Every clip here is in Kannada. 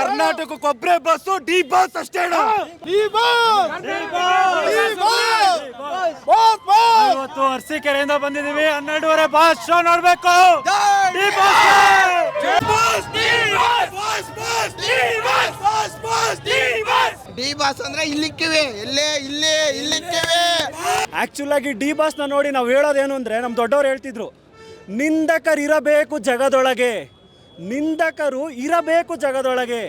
ಅಣ್ಣ ಕೊಬ್ಬರಿ ಬಸ್ ಡಿ ಬಸ್ ಅಷ್ಟೇ ಅಣ್ಣ. ಇವತ್ತು ಅರ್ಸಿಕೆರೆಯಿಂದ ಬಂದಿದೀವಿ ಹನ್ನೆರಡುವರೆ ಬಾಸ್ ಶೋ ನೋಡ್ಬೇಕು. D D boss. ಅಂದ್ರೆ ಇಲ್ಲಿಕ್ಕಿವೆ. ಇಲ್ಲೇ ಇಲ್ಲೇ ಇಲ್ಲಿಕ್ಕಿವೆ. ಆಕ್ಚುಲ್ ಆಗಿ ಡಿ ಬಾಸ್ನ ನೋಡಿ ನಾವು ಹೇಳೋದೇನು ಅಂದ್ರೆ ನಮ್ಮ ದೊಡ್ಡವ್ರು ಹೇಳ್ತಿದ್ರು ನಿಂದಕರಿರಬೇಕು ಜಗದೊಳಗೆ. ನಿಂದಕರು ಇರಬೇಕು ಜಗದೊಳಗೆ.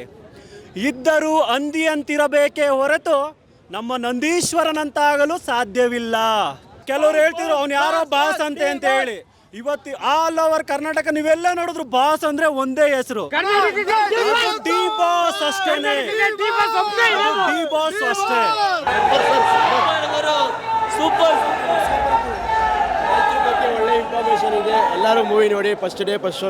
ಇದ್ದರೂ ಅಂದಿ ಅಂತಿರಬೇಕೇ ಹೊರತು ನಮ್ಮ ನಂದೀಶ್ವರನಂತಾಗಲು ಸಾಧ್ಯವಿಲ್ಲ. ಕೆಲವರು ಹೇಳ್ತಿದ್ರು, ಅವ್ನು ಯಾರೋ ಬಾಸ್ ಅಂತೆ ಅಂತ ಹೇಳಿ. ಇವತ್ತು ಆಲ್ ಓವರ್ ಕರ್ನಾಟಕ ನೀವೆಲ್ಲ ನೋಡಿದ್ರು, ಬಾಸ್ ಅಂದ್ರೆ ಒಂದೇ ಹೆಸರು. ಡಿ ಬಾಸ್ ಅಷ್ಟೇನೆ. ಡಿ ಬಾಸ್ ಅಷ್ಟೇ. ಇದೆ ಎಲ್ಲರೂ ಮೂವಿ ನೋಡಿ ಫಸ್ಟ್ ಡೇ ಫಸ್ಟ್ ಶೋ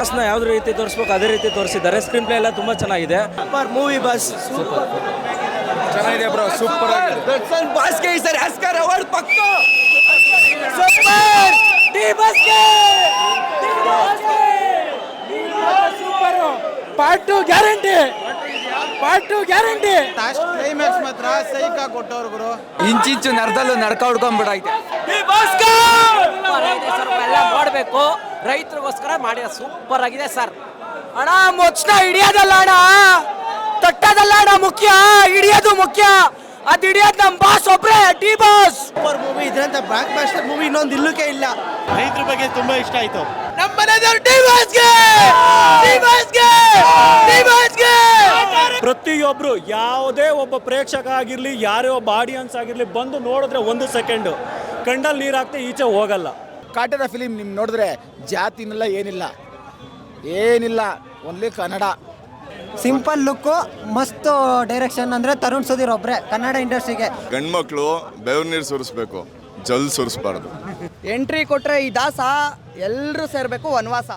ಬಸ್ನ ಯಾವ್ದು ರೀತಿ ತೋರಿಸ್ಬೇಕು ಅದೇ ರೀತಿ ತೋರಿಸಿದ್ದಾರೆ. ಸ್ಕ್ರೀನ್ ಪ್ಲೇ ಎಲ್ಲ ತುಂಬಾ ಚೆನ್ನಾಗಿದೆ. ಮೂವಿ ಬಸ್ ಚೆನ್ನಾಗಿದೆ ಬ್ರೋ ಸೂಪರ್ ಆಗಿದೆ. ದರ್ಶನ್ ಬಾಸ್ಗೆ ಈ ಸರಿ ಆಸ್ಕರ್ ಅವಾರ್ಡ್ ಪಕ್ಕ. Part two guarantee part two guarantee climax ಮಾತ್ರ ಸೈಕ ಕೊಟ್ಟವ್ರು ಗುರು. ಇಂಚಿಂಚು ನರದಲ್ಲೂ ನಡ್ಕ ಹೊಡ್ಕೊಂಡ್ಬಿಡೈತೆ ಎಲ್ಲ ಮಾಡಬೇಕು ರೈತರಿಗೋಸ್ಕರ ಮಾಡಿದ ಸೂಪರ್ ಆಗಿದೆ ಸರ್. ಅಣ್ಣ ಮೊಚ್ಚನ ಹಿಡಿಯೋದಲ್ಲ ಅಣ್ಣ. ತಟ್ಟದಲ್ಲ ಅಣ್ಣ ಮುಖ್ಯ. ಹಿಡಿಯೋದು ಮುಖ್ಯ. ಅದ್ ಹಿಡಿಯೋದ್ ನಮ್ ಬಾಸ್ ಒಬ್ರೆ ಟಿ ಬಾಸ್. ಸೂಪರ್ ಮೂವಿ ಇದ್ರಂತ ಬ್ಲಾಕ್ ಬಾಸ್ಟರ್ ಮೂವಿ ಇನ್ನೊಂದು ಇಲ್ಲಕ್ಕೆ ಇಲ್ಲ. ರೈತರ ಬಗ್ಗೆ ತುಂಬಾ ಇಷ್ಟ ಆಯ್ತು. ನಮ್ಮ ಮನೆದವ್ರು ಟಿ ಬಾಸ್ಗೆ ಡಿ ಬಾಸ್ಗೆ ಡಿ ಬಾಸ್ಗೆ ಪ್ರತಿಯೊಬ್ರು ಯಾವುದೇ ಒಬ್ಬ ಪ್ರೇಕ್ಷಕ ಆಗಿರಲಿ ಯಾರೇ ಒಬ್ಬ ಆಡಿಯನ್ಸ್ ಆಗಿರಲಿ ಬಂದು ನೋಡಿದ್ರೆ ಒಂದು ಸೆಕೆಂಡು ಕಂಡಲ್ಲಿ ನೀರು ಹಾಕ್ತೆ ಈಚೆ ಹೋಗಲ್ಲ. ಕಾಟದ ಫಿಲಿಮ್ ನಿಮ್ಗೆ ನೋಡಿದ್ರೆ ಜಾತಿನೆಲ್ಲ ಏನಿಲ್ಲ. ಏನಿಲ್ಲ ಓನ್ಲಿ ಕನ್ನಡ. ಸಿಂಪಲ್ ಲುಕ್ಕು ಮಸ್ತ್ ಡೈರೆಕ್ಷನ್ ಅಂದರೆ ತರುಣ್ ಸುಧೀರ್ ಒಬ್ಬರೇ ಕನ್ನಡ ಇಂಡಸ್ಟ್ರಿಗೆ. ಗಂಡ್ಮಕ್ಳು ಬೆವ್ರ ನೀರು ಸುರಿಸ್ಬೇಕು ಜಲ್ ಸುರಿಸ್ಬಾರ್ದು. ಎಂಟ್ರಿ ಕೊಟ್ಟರೆ ಈ ದಾಸ ಎಲ್ಲರೂ ಸೇರಬೇಕು ವನವಾಸ.